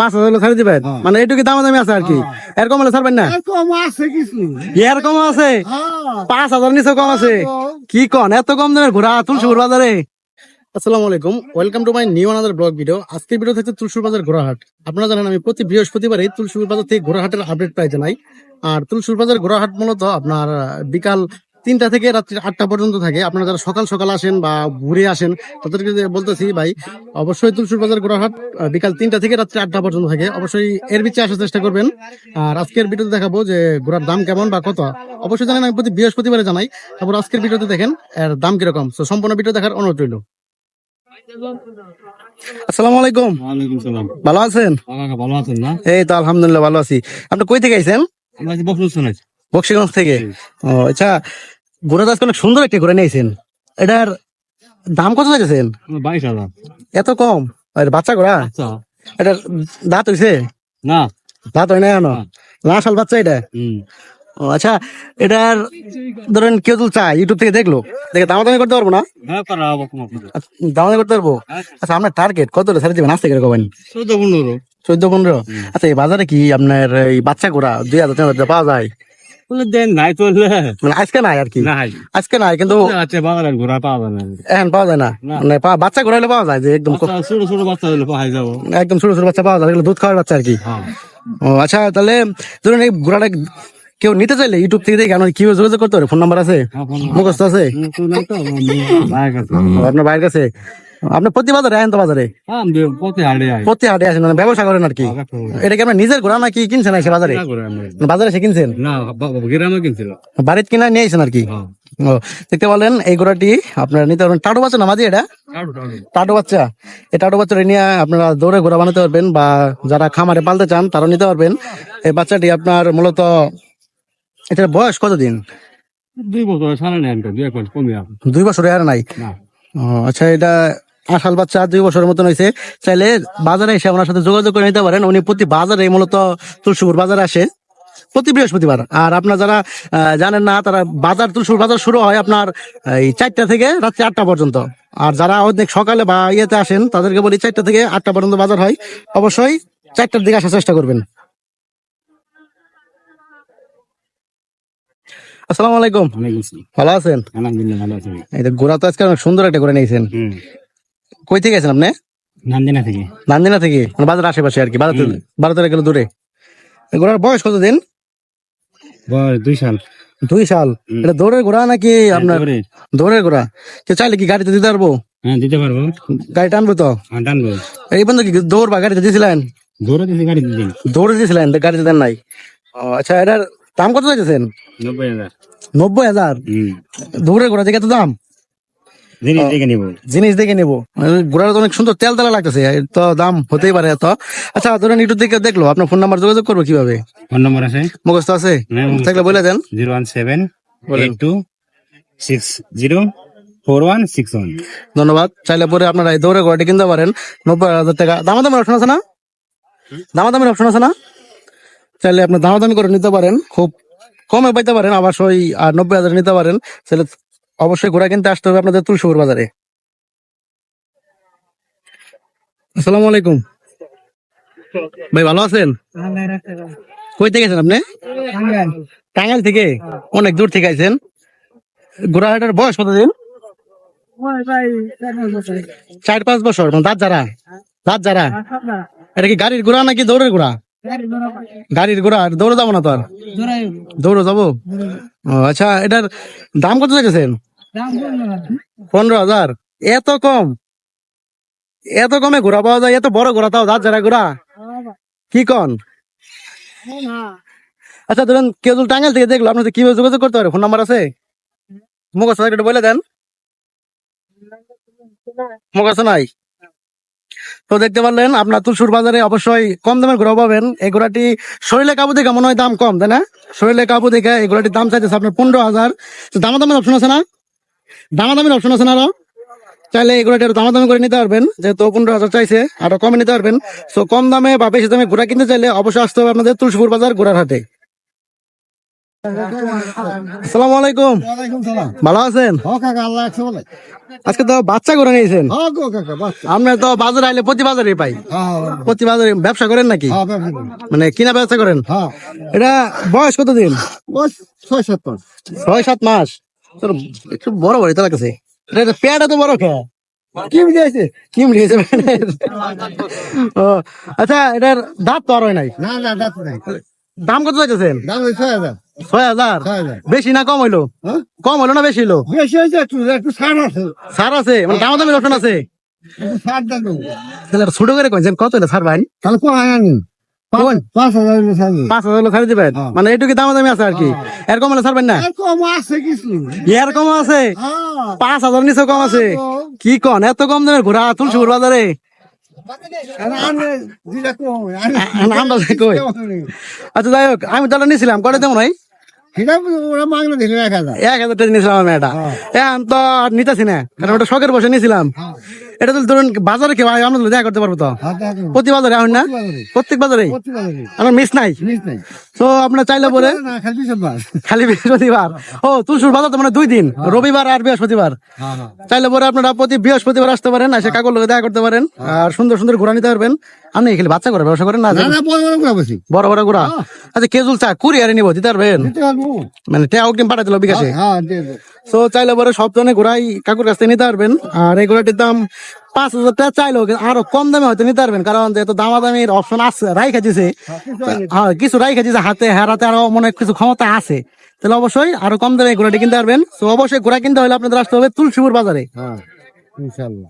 পাঁচ হাজার হলে ছাড়ে দিবেন? হ্যাঁ। মানে এটুকু দাম দামি আছে আর কি এর কম হলে ছাড়বেন না? কম আছে কিছু। এর কম আছে? হ্যাঁ। পাঁচ হাজার নিচে কম আছে? কি কন? এত কম দামের ঘোড়া তুলসুর বাজারে। আসসালামু আলাইকুম। Welcome to my new another blog video আজকের ভিডিও থাকছে তুলসুর বাজার ঘোড়াহাট। আপনারা জানেন আমি প্রতি বৃহস্পতিবারে তুলসুর বাজার থেকে ঘোড়াহাটের আপডেট পাই জানাই। আর তুলসুর বাজার ঘোড়াহাট মূলত আপনার বিকাল তিনটা থেকে রাত্রি আটটা পর্যন্ত থাকে। আপনারা যারা সকাল সকাল আসেন বা ঘুরে আসেন তাদেরকে বলতেছি ভাই অবশ্যই তুলসুর বাজার ঘোড়াহাট আহ, বিকাল তিনটা থেকে রাত্রি আটটা পর্যন্ত থাকে। অবশ্যই এর বিচে আসার চেষ্টা করবেন। আর আজকের ভিডিওতে দেখাবো যে ঘোড়ার দাম কেমন বা কত। অবশ্যই জানেন আমি প্রতি বৃহস্পতিবারে জানাই। তারপর আজকের ভিডিওতে দেখেন এর দাম কীরকম। তো সম্পূর্ণ ভিডিও দেখার অনুরোধ রইল। আসসালামু আলাইকুম। ভালো আছেন? ভালো আছেন না? এই তো আলহামদুলিল্লাহ ভালো আছি। আপনি কই থেকে আইছেন? বক্সিগঞ্জ থেকে। ও আচ্ছা ঘোড়া তো আজকে অনেক সুন্দর একটা ঘোড়া নিয়েছেন। এটার দাম কত চাইছেন বাইশ হাজার। এত কম? আর বাচ্চা ঘোড়া? এটার দাঁত হইছে? না। দাঁত হয় না এখনও? না। সাল বাচ্চা এটা? আচ্ছা এটার ধরেন কেউ যদি চায় ইউটিউব থেকে দেখল দেখে দামাদামি করতে পারব না? দাম কোনো অসুবিধা আচ্ছা, দামাদামি করতে পারব? আচ্ছা আপনার টার্গেট কত ছেড়ে দিবেন আসতে কীরকম চোদ্দ পনেরো। চোদ্দ পনেরো? আচ্ছা এই বাজারে কি আপনার এই বাচ্চা ঘোড়া দুই হাজার তিন হাজার পাওয়া যায়? দেন নাই চললে। মানে আজকে নাই আর কি। নাই। আজকে নাই কিন্তু আচ্ছা বাগানের ঘোরা পাওয়া যাবে না। এখন পাওয়া যায় না। না। মানে বাচ্চা ঘোড়া হলে পাওয়া যায় যে একদম বাচ্চা, ছোট ছোট বাচ্চা হলে পাহাই যাব। একদম ছোট ছোট বাচ্চা পাওয়া যায় দুধ খাওয়ার বাচ্চা আর কি। হ্যাঁ। ও আচ্ছা তাহলে ধরুন এই ঘোড়াটা কেউ নিতে চাইলে ইউটিউব থেকে দেখে কীভাবে যোগাযোগ করতে পারে? ফোন নাম্বার আছে? হ্যাঁ, মুখস্থ আছে? আপনার বাইরের কাছে? আপনি প্রতি বাজারে আছেন তো বাজারে? প্রতি হাটে। আসেন মানে ব্যবসা করেন আর কি? এটা কি আপনার নিজের ঘোড়া নাকি কিনছেন এসে বাজারে। বাজারে এসে কিনছেন। বাড়িতে কিনা নিয়ে আসেন আর কি? হ্যাঁ। ও দেখতে পারলেন এই ঘোড়াটি আপনারা নিতে পারবেন। টাটু বাচ্চা না মাঝি এটা? টাটু, বাচ্চা। এই টাটু বাচ্চাটা নিয়ে আপনারা দৌড়ে ঘোড়া বানাতে পারবেন বা যারা খামারে পালতে চান তারাও নিতে পারবেন। এই বাচ্চাটি আপনার মূলত এটার বয়স কতদিন? দুই বছর নেন দুই বছর আছে। আর নাই? আচ্ছা এটা আসাল বাচ্চা দুই বছরের মতন হয়েছে চাইলে বাজারে এসে ওনার সাথে যোগাযোগ করে নিতে পারেন। উনি প্রতি বাজারে মূলত তুলসীপুর বাজারে আসে প্রতি বৃহস্পতিবার। আর আপনার যারা জানেন না তারা বাজার তুলসীপুর বাজার শুরু হয় আপনার এই চারটা থেকে রাত্রি আটটা পর্যন্ত। আর যারা অনেক সকালে বা ইয়েতে আসেন তাদেরকে বলি চারটা থেকে আটটা পর্যন্ত বাজার হয়। অবশ্যই চারটার দিকে আসার চেষ্টা করবেন। আসসালামু আলাইকুম। ভালো আছেন? আলহামদুলিল্লাহ, ভালো আছি। এই ঘোড়া তো আজকে অনেক সুন্দর একটা করে নিয়েছেন। কই থেকে গেছেন আপনি? নান্দিনা থেকে। নান্দিনা থেকে? মানে বাজার আশেপাশে আর কি বারো তেরো- বারো তেরো কিলো দূরে। ঘোড়ার বয়স কতদিন? দুই সাল। দুই সাল। এটা দৌড়ের ঘোড়া নাকি আপনার দৌড়ের। ঘোড়া? কেউ চাইলে কি গাড়িতে দিতে পারব? হ্যাঁ দিতে পারব। গাড়ি টানবো তো? হ্যাঁ টানবো। এই বন্ধু কি দৌড় বা গাড়িতে দিয়েছিলেন দৌড়ে দিতে গাড়ি দিন দৌড়ে দিয়েছিলেন গাড়িতে দেন নাই। আচ্ছা এটার দাম কত চাইছেন নব্বই হাজার। নব্বই হাজার? দৌড়ের ঘোড়া দেখে তো দাম? জিনিস দেখে নিবো। জিনিস দেখে নেব। ঘোড়াটা অনেক সুন্দর তেল তেলা লাগতেছে তো দাম হতেই পারে এত। আচ্ছা ধরেন ইউটিউব থেকে দেখল আপনার ফোন নাম্বার যোগাযোগ করব কীভাবে? ফোন নম্বর আছে? মুখস্থ আছে? হ্যাঁ, থাকলে বলে দেন। Zero one seven eight two six zero four one six one. ধন্যবাদ। চাইলে পরে আপনারা এই দৌড়ে ঘোড়াটি কিনতে পারেন। নব্বই হাজার টাকা। দামাদামের অপশন আছে না? দামাদামের অপশন আছে না? চাইলে আপনি দামাদামি করে নিতে পারেন। খুব কমে পাইতে পারেন আবার সই আর নব্বই হাজার নিতে পারেন। তাহলে অবশ্যই ঘোড়া কিনতে আসতে হবে আপনাদের তুলসীপুর বাজারে। আসসালামু আলাইকুম। ভাই, ভালো আছেন? কই থেকে গেছেন আপনি? টাঙ্গাইল থেকে? অনেক দূর থেকে আইছেন। ঘোড়াটার বয়স কতদিন? চার পাঁচ বছর। মানে দাঁত যারা দাঁত যারা এটা কি গাড়ির ঘোড়া নাকি দৌড়ের ঘোড়া? গাড়ির ঘোড়া? দৌড়ে যাব না তো আর? দৌড়ে যাব? আচ্ছা এটার দাম কত চাইছেন পনেরো হাজার। এত কম। এত কমে ঘোড়া পাওয়া যায়, এত বড় ঘোড়া তাও দাঁত যারা ঘোড়া। কি কন? আচ্ছা ধরুন কেউ যদি টাঙ্গাইল থেকে দেখল আপনার কীভাবে যোগাযোগ করতে পারে? ফোন নাম্বার আছে? মুখস্থ একটু বলে দেন। মুখস্থ নাই? তো দেখতে পারলেন, আপনার তুলসুর বাজারে অবশ্যই কম দামের ঘোড়া পাবেন। এই ঘোড়াটি শরীরে কাবু দেখে মনে হয় দাম কম, তাই না? শরীরে কাবু দেখে এই ঘোড়াটির দাম চাইতেছে আপনার পনেরো হাজার। তো দামাদামের অপশন আছে না? দামাদামের অপশন আছে না আরও? চাইলে ঘোড়াটি আরও দামাদামি করে নিতে পারবেন যেহেতু পনেরো হাজার চাইছে আরও কমে নিতে পারবেন। তো কম দামে বা বেশি দামে ঘোড়া কিনতে চাইলে অবশ্যই আসতে হবে আপনাদের তুলসীপুর বাজার ঘোড়ার হাটে। আসসালামু আলাইকুম। ভালো আছেন? আজকে তো বাচ্চা করে নিয়েছেন আমরা তো বাজারে আইলে প্রতি বাজারে পাই। হ্যাঁ প্রতি বাজারে ব্যবসা করেন নাকি? হ্যাঁ। মানে কিনা ব্যবসা করেন? হ্যাঁ। এটা বয়স কতদিন? ছয় সাত মাস। ছয় সাত মাস। তোর একটু বড় বড় তোর কাছে পেয়াটা তো বড় খেয়া ও আচ্ছা এটার দাঁত তো আর হয় নাই? না না দাঁত নাই। দাম কত চাইতেছেন? দাম ওই ছয় হাজার। ছয় হাজার? বেশি না কম হইল? হ্যাঁ? কম হইল না বেশি হইল? বেশি হয়েছে একটু একটু ছাড় আছে। সার আছে? মানে দাম দামের অপশন আছে? একটু ছাড় দেন। তাহলে ছোট করে কইছেন কত হইল ছাড় ভাই? তাহলে আনি? পাঁচ হাজার পাঁচ হাজার ছাড়ি দিবেন? হ্যাঁ। মানে এটুকু দাম দামি আছে আর কি? এরকম হলে ছাড়বেন না? কম আছে কিছু। এর আছে? হ্যাঁ। পাঁচ হাজার নিচে কম আছে? কি কন? এত কম দামের ঘোড়া তুলসীপুর বাজারে? আর আনে দিলে কম আ- আমরা কই? আচ্ছা যাই হোক আমি তাহলে নিছিলাম। কটা দেবো নাই? এক হাজার। টাকা নিয়েছিলাম আমি এটা। এখন তো নিতেছি না কারণ ওটা শখের বসে নিয়েছিলাম এটা তো ধরুন বাজারে কেউ আমরা দেখা করতে পারব তো? হ্যাঁ প্রতি বাজারে এখন না? প্রত্যেক বাজারে? আমার মিস নাই? তো আপনার চাইলে পরে খালি বৃহস্পতিবার। ও তুলসুর বাজার তো মানে দুই দিন রবিবার আর বৃহস্পতিবার। হ্যাঁ হ্যাঁ। চাইলে পরে আপনারা প্রতি বৃহস্পতিবার আসতে পারেন এসে কাকুর লোকে দেখা করতে পারেন আর সুন্দর সুন্দর ঘোরা নিতে পারবেন। আপনি খালি বাচ্চা করে ব্যবসা করেন না বড় বড় ঘোরা আচ্ছা কেজুল চা কুরিয়ারে নিবো দিতে পারবেন? মানে টেয়া অগ্রিম পাঠাতে হবে বিকাশে। হ্যাঁ। তো চাইলে পরে সব ধরনের ঘোড়াই কাকুর কাছ থেকে নিতে পারবেন আর এই ঘোড়াটির দাম পাঁচ হাজার টাকা চাইলেও কিন্তু আরও কম দামে হয়তো নিতে পারবেন কারণ যেহেতু দামাদামির অপশন আছে রাইখা দিছে। হ্যাঁ কিছু রাইখা দিছে হাতে হারাতে আরও মনে কিছু ক্ষমতা আছে। তাহলে অবশ্যই আরও কম দামে ঘোড়াটি কিনতে পারবেন। তো অবশ্যই ঘোড়া কিনতে হলে আপনাদের আসতে হবে তুলসীপুর বাজারে। হ্যাঁ ইনশাল্লাহ।